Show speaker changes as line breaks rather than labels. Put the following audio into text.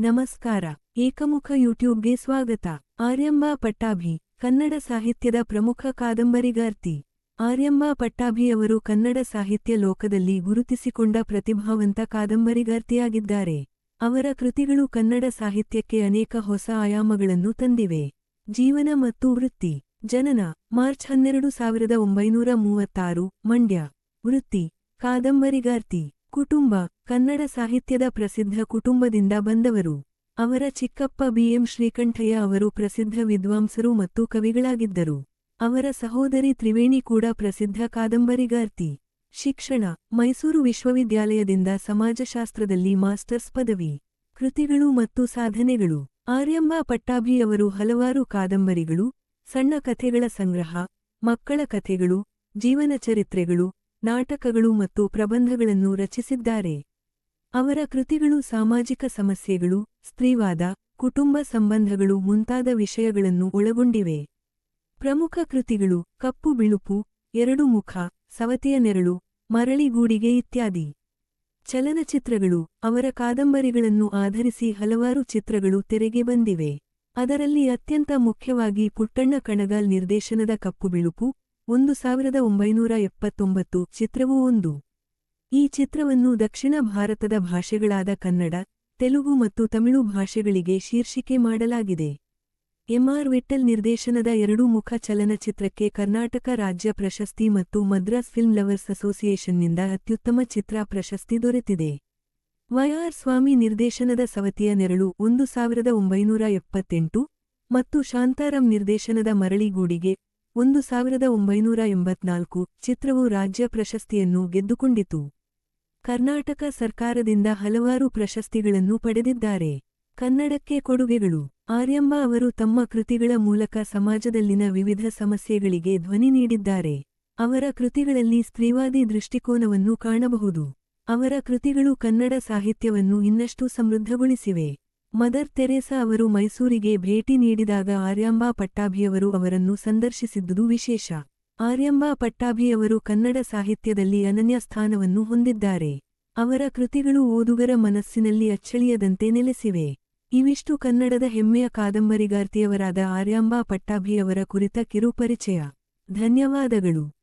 ನಮಸ್ಕಾರ. ಏಕಮುಖ ಯೂಟ್ಯೂಬ್ಗೆ ಸ್ವಾಗತ. ಆರ್ಯಂಬಾ ಪಟ್ಟಾಭಿ, ಕನ್ನಡ ಸಾಹಿತ್ಯದ ಪ್ರಮುಖ ಕಾದಂಬರಿಗಾರ್ತಿ. ಆರ್ಯಂಬಾ ಪಟ್ಟಾಭಿ ಅವರು ಕನ್ನಡ ಸಾಹಿತ್ಯ ಲೋಕದಲ್ಲಿ ಗುರುತಿಸಿಕೊಂಡ ಪ್ರತಿಭಾವಂತ ಕಾದಂಬರಿಗಾರ್ತಿಯಾಗಿದ್ದಾರೆ. ಅವರ ಕೃತಿಗಳು ಕನ್ನಡ ಸಾಹಿತ್ಯಕ್ಕೆ ಅನೇಕ ಹೊಸ ಆಯಾಮಗಳನ್ನು ತಂದಿವೆ. ಜೀವನ ಮತ್ತು ವೃತ್ತಿ. ಜನನ, ಮಾರ್ಚ್ ಹನ್ನೆರಡು ಸಾವಿರದ ಒಂಬೈನೂರ ಮೂವತ್ತಾರು, ಮಂಡ್ಯ. ವೃತ್ತಿ, ಕಾದಂಬರಿಗಾರ್ತಿ. ಕುಟುಂಬ, ಕನ್ನಡ ಸಾಹಿತ್ಯದ ಪ್ರಸಿದ್ಧ ಕುಟುಂಬದಿಂದ ಬಂದವರು. ಅವರ ಚಿಕ್ಕಪ್ಪ ಬಿಎಂ ಶ್ರೀಕಂಠಯ್ಯ ಅವರು ಪ್ರಸಿದ್ಧ ವಿದ್ವಾಂಸರು ಮತ್ತು ಕವಿಗಳಾಗಿದ್ದರು. ಅವರ ಸಹೋದರಿ ತ್ರಿವೇಣಿ ಕೂಡ ಪ್ರಸಿದ್ಧ ಕಾದಂಬರಿಗಾರ್ತಿ. ಶಿಕ್ಷಣ, ಮೈಸೂರು ವಿಶ್ವವಿದ್ಯಾಲಯದಿಂದ ಸಮಾಜಶಾಸ್ತ್ರದಲ್ಲಿ ಮಾಸ್ಟರ್ಸ್ ಪದವಿ. ಕೃತಿಗಳು ಮತ್ತು ಸಾಧನೆಗಳು. ಆರ್ಯಂಬಾ ಪಟ್ಟಾಭಿ ಅವರು ಹಲವಾರು ಕಾದಂಬರಿಗಳು, ಸಣ್ಣ ಕಥೆಗಳ ಸಂಗ್ರಹ, ಮಕ್ಕಳ ಕಥೆಗಳು, ಜೀವನ ಚರಿತ್ರೆಗಳು ನಾಟಕಗಳು ಮತ್ತು ಪ್ರಬಂಧಗಳನ್ನು ರಚಿಸಿದ್ದಾರೆ. ಅವರ ಕೃತಿಗಳು ಸಾಮಾಜಿಕ ಸಮಸ್ಯೆಗಳು, ಸ್ತ್ರೀವಾದ, ಕುಟುಂಬ ಸಂಬಂಧಗಳು ಮುಂತಾದ ವಿಷಯಗಳನ್ನು ಒಳಗೊಂಡಿವೆ. ಪ್ರಮುಖ ಕೃತಿಗಳು ಕಪ್ಪು ಬಿಳುಪು, ಎರಡು ಮುಖ, ಸವತಿಯ ನೆರಳು, ಮರಳಿಗೂಡಿಗೆ ಇತ್ಯಾದಿ. ಚಲನಚಿತ್ರಗಳು ಅವರ ಕಾದಂಬರಿಗಳನ್ನು ಆಧರಿಸಿ ಹಲವಾರು ಚಿತ್ರಗಳು ತೆರೆಗೆ ಬಂದಿವೆ. ಅದರಲ್ಲಿ ಅತ್ಯಂತ ಮುಖ್ಯವಾಗಿ ಪುಟ್ಟಣ್ಣ ಕಣಗಾಲ್ ನಿರ್ದೇಶನದ ಕಪ್ಪು ಬಿಳುಪು ಒಂದು ಸಾವಿರದ ಒಂಬೈನೂರ ಎಪ್ಪತ್ತೊಂಬತ್ತು ಚಿತ್ರವೂ ಒಂದು. ಈ ಚಿತ್ರವನ್ನು ದಕ್ಷಿಣ ಭಾರತದ ಭಾಷೆಗಳಾದ ಕನ್ನಡ, ತೆಲುಗು ಮತ್ತು ತಮಿಳು ಭಾಷೆಗಳಿಗೆ ಶೀರ್ಷಿಕೆ ಮಾಡಲಾಗಿದೆ. ಎಂಆರ್ ವಿಟ್ಟಲ್ ನಿರ್ದೇಶನದ ಎರಡು ಮುಖ ಚಲನಚಿತ್ರಕ್ಕೆ ಕರ್ನಾಟಕ ರಾಜ್ಯ ಪ್ರಶಸ್ತಿ ಮತ್ತು ಮದ್ರಾಸ್ ಫಿಲ್ಮ್ ಲವರ್ಸ್ ಅಸೋಸಿಯೇಷನ್ನಿಂದ ಅತ್ಯುತ್ತಮ ಚಿತ್ರ ಪ್ರಶಸ್ತಿ ದೊರೆತಿದೆ. ವೈಆರ್ ಸ್ವಾಮಿ ನಿರ್ದೇಶನದ ಸವತಿಯ ನೆರಳು ಒಂದು ಸಾವಿರದ ಒಂಬೈನೂರ ಎಪ್ಪತ್ತೆಂಟು ಮತ್ತು ಶಾಂತಾರಾಮ್ ನಿರ್ದೇಶನದ ಮರಳಿಗೂಡಿಗೆ ಒಂದು ಸಾವಿರದ ಒಂಬೈನೂರ ಎಂಬತ್ನಾಲ್ಕು ಚಿತ್ರವು ರಾಜ್ಯ ಪ್ರಶಸ್ತಿಯನ್ನು ಗೆದ್ದುಕೊಂಡಿತು. ಕರ್ನಾಟಕ ಸರ್ಕಾರದಿಂದ ಹಲವಾರು ಪ್ರಶಸ್ತಿಗಳನ್ನು ಪಡೆದಿದ್ದಾರೆ. ಕನ್ನಡಕ್ಕೆ ಕೊಡುಗೆಗಳು. ಆರ್ಯಂಬ ಅವರು ತಮ್ಮ ಕೃತಿಗಳ ಮೂಲಕ ಸಮಾಜದಲ್ಲಿನ ವಿವಿಧ ಸಮಸ್ಯೆಗಳಿಗೆ ಧ್ವನಿ ನೀಡಿದ್ದಾರೆ. ಅವರ ಕೃತಿಗಳಲ್ಲಿ ಸ್ತ್ರೀವಾದಿ ದೃಷ್ಟಿಕೋನವನ್ನು ಕಾಣಬಹುದು. ಅವರ ಕೃತಿಗಳು ಕನ್ನಡ ಸಾಹಿತ್ಯವನ್ನು ಇನ್ನಷ್ಟು ಸಮೃದ್ಧಗೊಳಿಸಿವೆ. ಮದರ್ ತೆರೇಸಾ ಅವರು ಮೈಸೂರಿಗೆ ಭೇಟಿ ನೀಡಿದಾಗ ಆರ್ಯಾಂಬಾ ಪಟ್ಟಾಭಿಯವರು ಅವರನ್ನು ಸಂದರ್ಶಿಸಿದ್ದುದು ವಿಶೇಷ. ಆರ್ಯಂಬಾ ಪಟ್ಟಾಭಿಯವರು ಕನ್ನಡ ಸಾಹಿತ್ಯದಲ್ಲಿ ಅನನ್ಯ ಸ್ಥಾನವನ್ನು ಹೊಂದಿದ್ದಾರೆ. ಅವರ ಕೃತಿಗಳು ಓದುಗರ ಮನಸ್ಸಿನಲ್ಲಿ ಅಚ್ಚಳಿಯದಂತೆ ನೆಲೆಸಿವೆ. ಇವಿಷ್ಟು ಕನ್ನಡದ ಹೆಮ್ಮೆಯ ಕಾದಂಬರಿಗಾರ್ತಿಯವರಾದ ಆರ್ಯಾಂಬಾ ಪಟ್ಟಾಭಿಯವರ ಕುರಿತ ಕಿರುಪರಿಚಯ. ಧನ್ಯವಾದಗಳು.